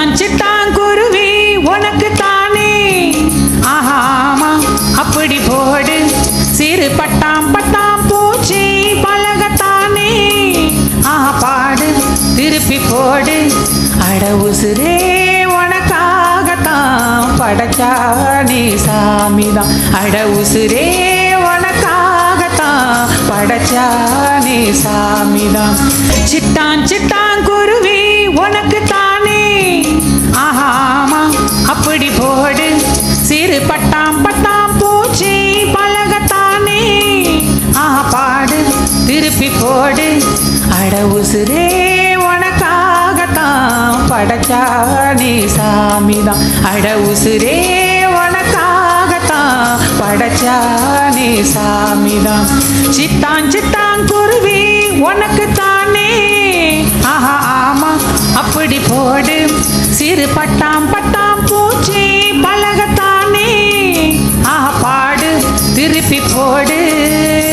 நான் சிட்டான் உனக்கு தானே. ஆஹாமா அப்படி போடு. சிறு பட்டாம் பட்டாம் பூச்சி பழகத்தானே. ஆஹா பாடு திருப்பி போடு. அட உசுரே உனக்காகத்தான் படைச்சானே சாமிதான். அட உசுரே உனக்காகத்தான் படைச்சானே சாமிதான். சிட்டான் சிட்டான் பட்டாம் பட்டாம் பூச்சி பழகத்தானே? ஆஹா பாடு திருப்பி போடு. அட உசுரே உனக்காகத்தான் படைச்சானே சாமிதான். அட உசுரே உனக்காகத்தான் படைச்சானே சாமிதான். சிட்டான் சிட்டான் குருவி உனக்கு தானே ஆஹா ஆமா அப்படி போடு. சிறு பட்டாம் பழகத்தானே